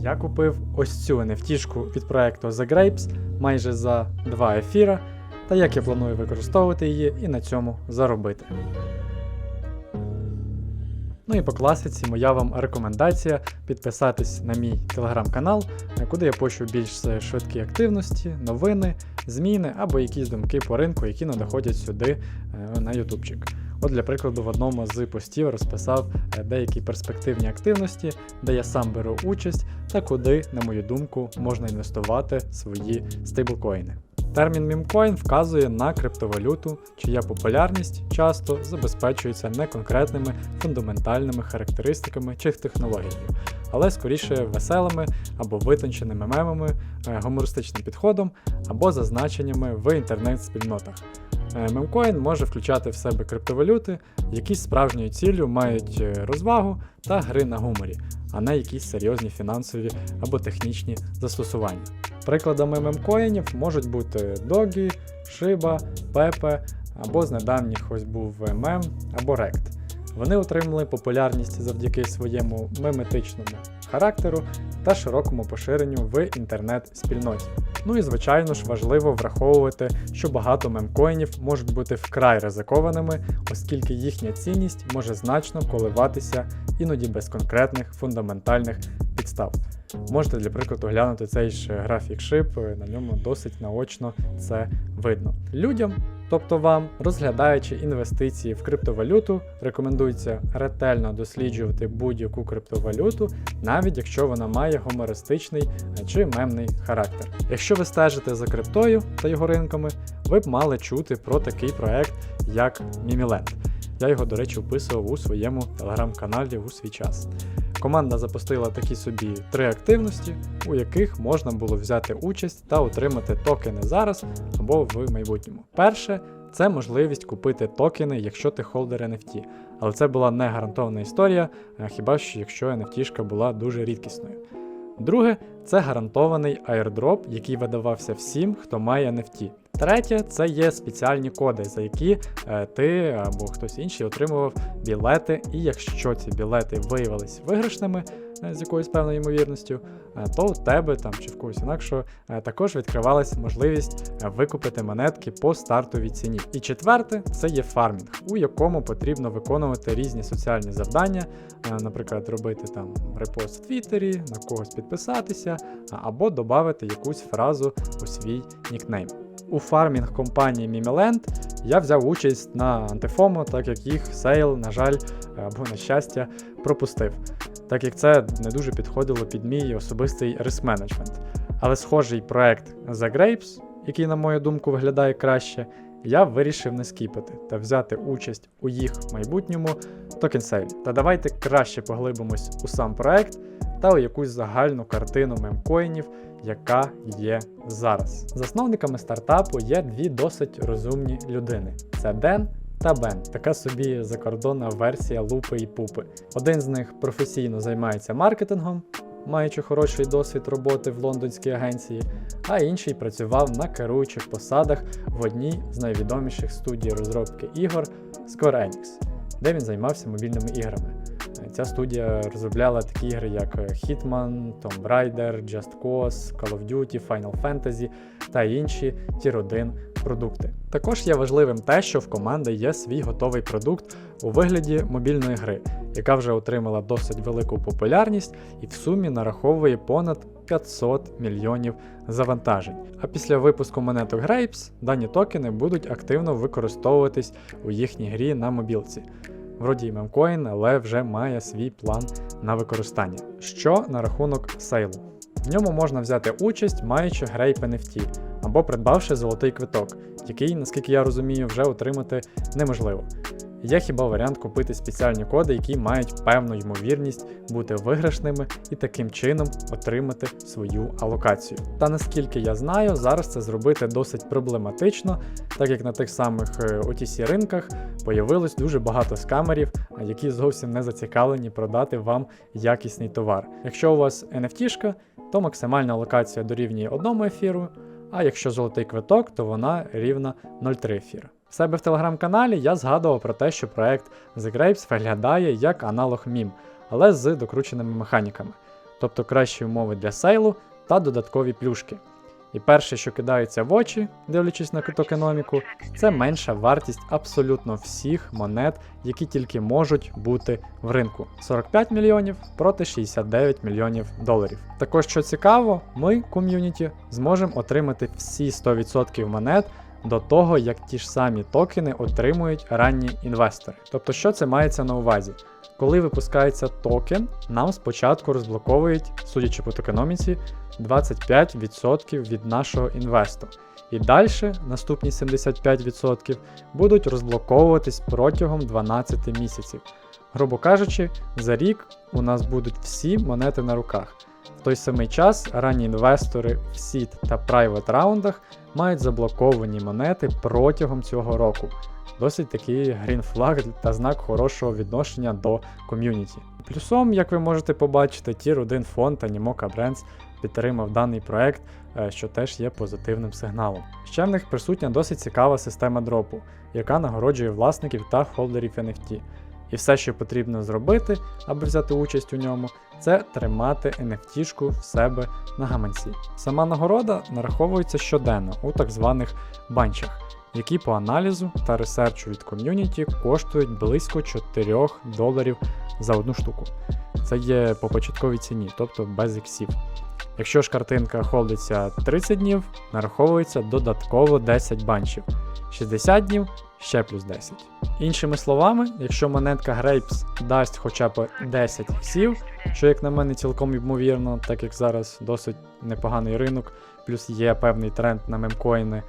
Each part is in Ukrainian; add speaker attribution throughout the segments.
Speaker 1: Я купив ось цю NFT від проекту The Grapes майже за 2 ефіра, та як я планую використовувати її і на цьому заробити. Ну і по класиці моя вам рекомендація підписатись на мій телеграм-канал, куди я пощу більш швидкі активності, новини, зміни або якісь думки по ринку, які надходять сюди е, на ютубчик. От, для прикладу, в одному з постів розписав е, деякі перспективні активності, де я сам беру участь та куди, на мою думку, можна інвестувати свої стейблкоїни. Термін мімкоін вказує на криптовалюту, чия популярність часто забезпечується не конкретними фундаментальними характеристиками чи технологією, але скоріше веселими або витонченими мемами, е, гумористичним підходом або зазначеннями в інтернет-спільнотах. Е, Мемкоін може включати в себе криптовалюти, які справжньою ціллю мають е, розвагу та гри на гуморі, а не якісь серйозні фінансові або технічні застосування. Прикладами мемкоїнів можуть бути Догі, Шиба, Пепе або з недавніх ось був мем або Rect. Вони отримали популярність завдяки своєму меметичному характеру та широкому поширенню в інтернет-спільноті. Ну і звичайно ж важливо враховувати, що багато мемкоїнів можуть бути вкрай ризикованими, оскільки їхня цінність може значно коливатися іноді без конкретних фундаментальних підстав. Можете для прикладу глянути цей ж графік шип, на ньому досить наочно це видно. Людям, тобто вам, розглядаючи інвестиції в криптовалюту, рекомендується ретельно досліджувати будь-яку криптовалюту, навіть якщо вона має гумористичний чи мемний характер. Якщо ви стежите за криптою та його ринками, ви б мали чути про такий проект, як Mimiland. Я його, до речі, описував у своєму телеграм-каналі у свій час. Команда запустила такі собі три активності, у яких можна було взяти участь та отримати токени зараз або в майбутньому. Перше це можливість купити токени, якщо ти холдер NFT. Але це була не гарантована історія, хіба що якщо NFT була дуже рідкісною. Друге, це гарантований airdrop, який видавався всім, хто має NFT. Третє, це є спеціальні коди, за які е, ти або хтось інший отримував білети, і якщо ці білети виявились виграшними е, з якоюсь певною ймовірністю, е, то у тебе там чи в когось інакшого також відкривалась можливість викупити монетки по стартовій ціні. І четверте, це є фармінг, у якому потрібно виконувати різні соціальні завдання, наприклад, робити там репост в Твіттері, на когось підписатися, або додати якусь фразу у свій нікнейм. У фармінг компанії Mimiland я взяв участь на антифомо, так як їх сейл, на жаль, або на щастя, пропустив, так як це не дуже підходило під мій особистий риск-менеджмент. Але схожий проект The Grapes, який, на мою думку, виглядає краще, я вирішив не скіпати та взяти участь у їх майбутньому токен-сейлі. Та давайте краще поглибимось у сам проект та у якусь загальну картину мемкоїнів, яка є зараз. Засновниками стартапу є дві досить розумні людини: це Ден та Бен, така собі закордонна версія лупи і пупи. Один з них професійно займається маркетингом, маючи хороший досвід роботи в лондонській агенції, а інший працював на керуючих посадах в одній з найвідоміших студій розробки ігор Square Enix, де він займався мобільними іграми. Ця студія розробляла такі ігри, як Hitman, Tomb Raider, Just Cause, Call of Duty, Final Fantasy та інші Tier 1 продукти. Також є важливим те, що в команди є свій готовий продукт у вигляді мобільної гри, яка вже отримала досить велику популярність і в сумі нараховує понад 500 мільйонів завантажень. А після випуску монеток Grapes дані токени будуть активно використовуватись у їхній грі на мобілці. Вроді мемкоін, але вже має свій план на використання. Що на рахунок сейлу? В ньому можна взяти участь, маючи грейп NFT, або придбавши золотий квиток, який, наскільки я розумію, вже отримати неможливо. Є хіба варіант купити спеціальні коди, які мають певну ймовірність бути виграшними і таким чином отримати свою алокацію. Та наскільки я знаю, зараз це зробити досить проблематично, так як на тих самих е, OTC ринках появилось дуже багато скамерів, які зовсім не зацікавлені продати вам якісний товар. Якщо у вас NFT, то максимальна алокація дорівнює одному ефіру, а якщо золотий квиток, то вона рівна 0,3 ефіра. В себе в телеграм-каналі я згадував про те, що проект The Grapes виглядає як аналог мім, але з докрученими механіками. тобто кращі умови для сейлу та додаткові плюшки. І перше, що кидається в очі, дивлячись на токеноміку, це менша вартість абсолютно всіх монет, які тільки можуть бути в ринку. 45 мільйонів проти 69 мільйонів доларів. Також, що цікаво, ми, ком'юніті, зможемо отримати всі 100% монет до того, як ті ж самі токени отримують ранні інвестори. Тобто, що це мається на увазі? Коли випускається токен, нам спочатку розблоковують, судячи по токеноміці, 25% від нашого інвесту. І далі наступні 75% будуть розблоковуватись протягом 12 місяців. Грубо кажучи, за рік у нас будуть всі монети на руках. В той самий час ранні інвестори в сід та private раундах мають заблоковані монети протягом цього року. Досить такий flag та знак хорошого відношення до ком'юніті. Плюсом, як ви можете побачити, Tier 1 фонд Animoca Brands підтримав даний проект, е, що теж є позитивним сигналом. Ще в них присутня досить цікава система дропу, яка нагороджує власників та холдерів NFT. І все, що потрібно зробити, аби взяти участь у ньому, це тримати NFT-шку в себе на гаманці. Сама нагорода нараховується щоденно у так званих банчах, які по аналізу та ресерчу від ком'юніті коштують близько 4 доларів за одну штуку. Це є по початковій ціні, тобто без іксів. Якщо ж картинка холдиться 30 днів, нараховується додатково 10 банчів, 60 днів ще плюс 10. Іншими словами, якщо монетка Grapes дасть хоча б 10 іксів, що як на мене цілком ймовірно, так як зараз досить непоганий ринок, плюс є певний тренд на мемкоїни,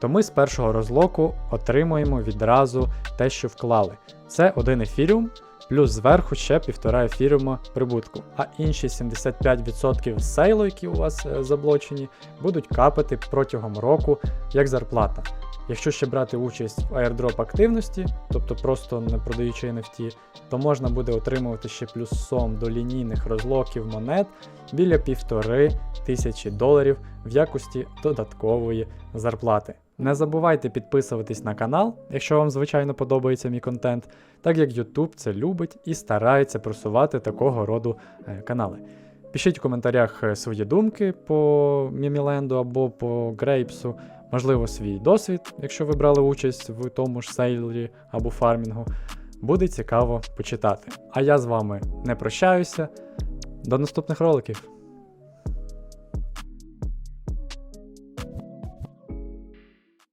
Speaker 1: то ми з першого розлоку отримуємо відразу те, що вклали. Це один ефіріум, плюс зверху ще 1,5 ефіріума прибутку. А інші 75% сейлу, які у вас е, заблочені, будуть капати протягом року як зарплата. Якщо ще брати участь в airdrop активності, тобто просто не продаючи NFT, то можна буде отримувати ще плюсом до лінійних розлоків монет біля півтори тисячі доларів в якості додаткової зарплати. Не забувайте підписуватись на канал, якщо вам звичайно подобається мій контент, так як YouTube це любить і старається просувати такого роду е, канали. Пишіть в коментарях е, свої думки по Міміленду або по Грейпсу, можливо, свій досвід, якщо ви брали участь в тому ж сейлі або фармінгу. Буде цікаво почитати. А я з вами не прощаюся. До наступних роликів!